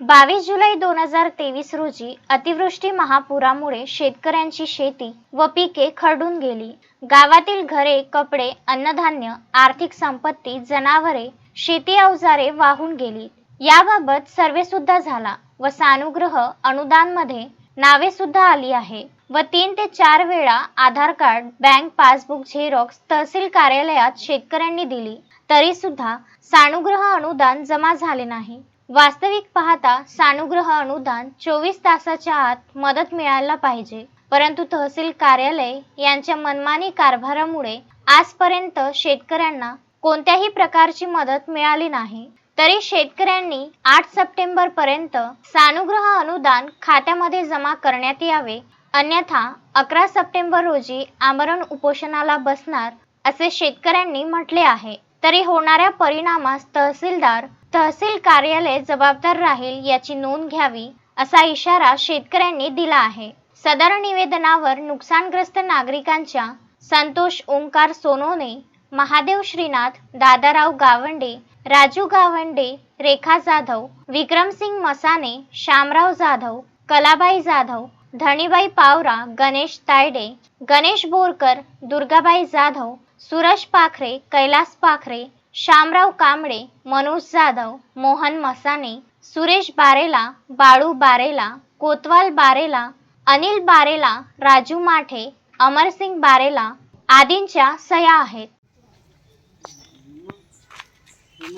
बावीस जुलै दोन हजार तेवीस रोजी अतिवृष्टी महापुरामुळे शेतकऱ्यांची शेती व पिके खरडून गेली. गावातील घरे कपडे अन्नधान्य आर्थिक संपत्ती जनावरे शेती अवजारे वाहून गेली. याबाबत सर्वे सुद्धा झाला व सानुग्रह अनुदानमध्ये नावे सुद्धा आली आहे व तीन ते चार वेळा Aadhaar card bank passbook xerox तहसील कार्यालयात शेतकऱ्यांनी दिली. तरी सुद्धा सानुग्रह अनुदान जमा झाले नाही. वास्तविक पाहता सानुग्रह अनुदान चोवीस तासाच्या आत मदत मिळायला पाहिजे. परंतु तहसील कार्यालय यांच्या मनमानी कारभारामुळे आजपर्यंत शेतकऱ्यांना कोणत्याही प्रकारची मदत मिळाली नाही. तरी शेतकऱ्यांनी आठ सप्टेंबर पर्यंत सानुग्रह अनुदान खात्यामध्ये जमा करण्यात यावे. अन्यथा अकरा सप्टेंबर रोजी आमरण उपोषणाला बसणार असे शेतकऱ्यांनी म्हटले आहे. तरी होणाऱ्या परिणामास तहसीलदार तहसील कार्यालय जबाबदार राहील याची नोंद घ्यावी असा इशारा शेतकऱ्यांनी दिला आहे. सदर निवेदनावर नुकसानग्रस्त नागरिकांच्या संतोष ओंकार सोनोने महादेव श्रीनाथ दादाराव गावंडे राजू गावंडे रेखा जाधव विक्रमसिंग मसाने शामराव जाधव कलाबाई जाधव धनीबाई पावरा गणेश तायडे गणेश बोरकर दुर्गाबाई जाधव सुरज पाखरे कैलास पाखरे शामराव कांबळे मनोज जाधव मोहन मसाने सुरेश बारेला बाळू बारेला कोतवाल बारेला अनिल बारेला राजू माठे अमरसिंग बारेला आदींच्या सह्या आहेत.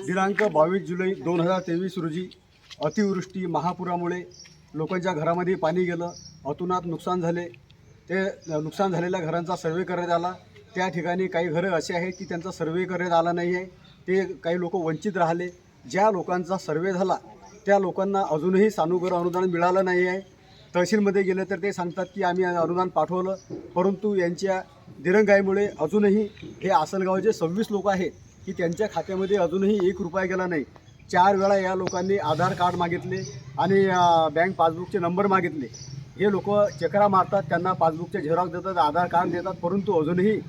दिनांक बावीस जुलै दोन हजार तेवीस रोजी अतिवृष्टी महापुरामुळे लोकांच्या घरामध्ये पाणी गेलं अतुनात नुकसान झाले. ते नुकसान झालेल्या घरांचा सर्वे करण्यात आला. त्या ठिकाणी काही घरं असे आहेत की त्यांचा सर्वे करण्यात आला नाही आहे ते काही लोक वंचित राहिले. ज्या लोकांचा सर्वे झाला त्या लोकांना अजूनही सानुग्रह अनुदान मिळालं नाही आहे. तहसीलमध्ये गेलं तर ते सांगतात की आम्ही अनुदान पाठवलं परंतु यांच्या दिरंगाईमुळे अजूनही हे आसलगावचे सव्वीस लोक आहेत की त्यांच्या खात्यामध्ये अजूनही एक रुपया गेला नाही. चार वेळा या लोकांनी आधार कार्ड मागितले आणि बँक पासबुकचे नंबर मागितले. हे लोक चकरा मारतात त्यांना पासबुकचे झेरॉक्स देतात आधार कार्ड देतात परंतु अजूनही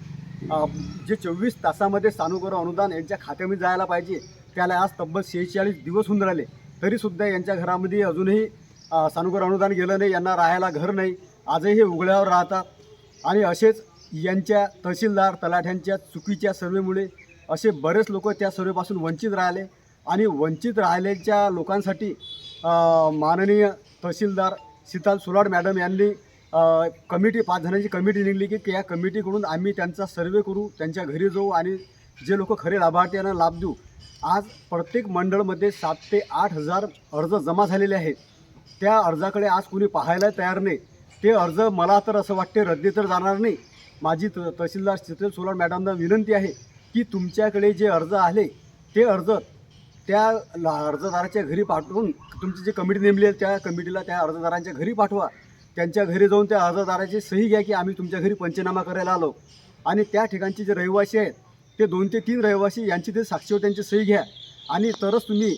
जे चोवीस तासामध्ये सानुग्रह अनुदान यांच्या खात्यामध्ये जायला पाहिजे त्याला आज तब्बल शेहेचाळीस दिवस होऊन राहिले. तरीसुद्धा यांच्या घरामध्ये अजूनही अं, सानुग्रह अनुदान गेलं नाही यांना राहायला घर नाही आजही हे उघड्यावर राहतात. आणि असेच यांच्या तहसीलदार तलाठ्यांच्या चुकीच्या सर्वेमुळे असे बरेच लोक त्या सर्वेपासून वंचित राहिले. आणि वंचित राहिलेच्या लोकांसाठी माननीय तहसीलदार सीताल सुलाड मॅडम यांनी कमिटी पाच जणांची कमिटी निघली की या कमिटीकडून आम्ही त्यांचा सर्वे करू त्यांच्या घरी जाऊ आणि जे लोक खरे लाभार्थी यांना लाभ देऊ. आज प्रत्येक मंडळमध्ये सात ते आठ हजार अर्ज जमा झालेले आहेत. त्या अर्जाकडे आज कुणी पाहायला तयार नाही. ते अर्ज मला तर असं वाटते रद्दी तर जाणार नाही. माझी त तहसीलदार चित्रेल सोलार मॅडमना विनंती आहे की तुमच्याकडे जे अर्ज आले ते अर्ज त्या ला- अर्जदाराच्या घरी पाठवून तुमची जी कमिटी नेमली आहे त्या कमिटीला त्या अर्जदारांच्या घरी पाठवा. त्यांच्या घरी जाऊन त्या अर्जदाराची सही घ्या की आम्ही तुमच्या घरी पंचनामा करायला आलो. आणि त्या ठिकाणचे जे रहिवासी आहेत ते दोन ते तीन रहिवासी यांची ते साक्षीवर त्यांची सही घ्या. आणि तरच तुम्ही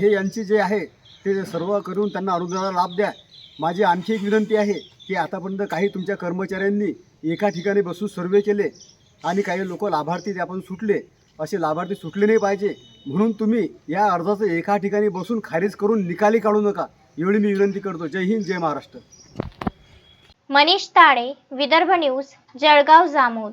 हे यांची जे आहे ते सर्व करून त्यांना अनुदानाला लाभ द्या. माझी आणखी एक विनंती आहे की आतापर्यंत काही तुमच्या कर्मचाऱ्यांनी एका ठिकाणी बसून सर्वे केले आणि काही लोक लाभार्थी त्यापासून सुटले असे लाभार्थी सुटले नाही पाहिजे. म्हणून तुम्ही या अर्जाचं एका ठिकाणी बसून खारिज करून निकाली काढू नका. एवढी मी विनंती करतो. जय हिंद जय महाराष्ट्र. मनीष ताळे विदर्भ न्यूज जळगाव जामोद.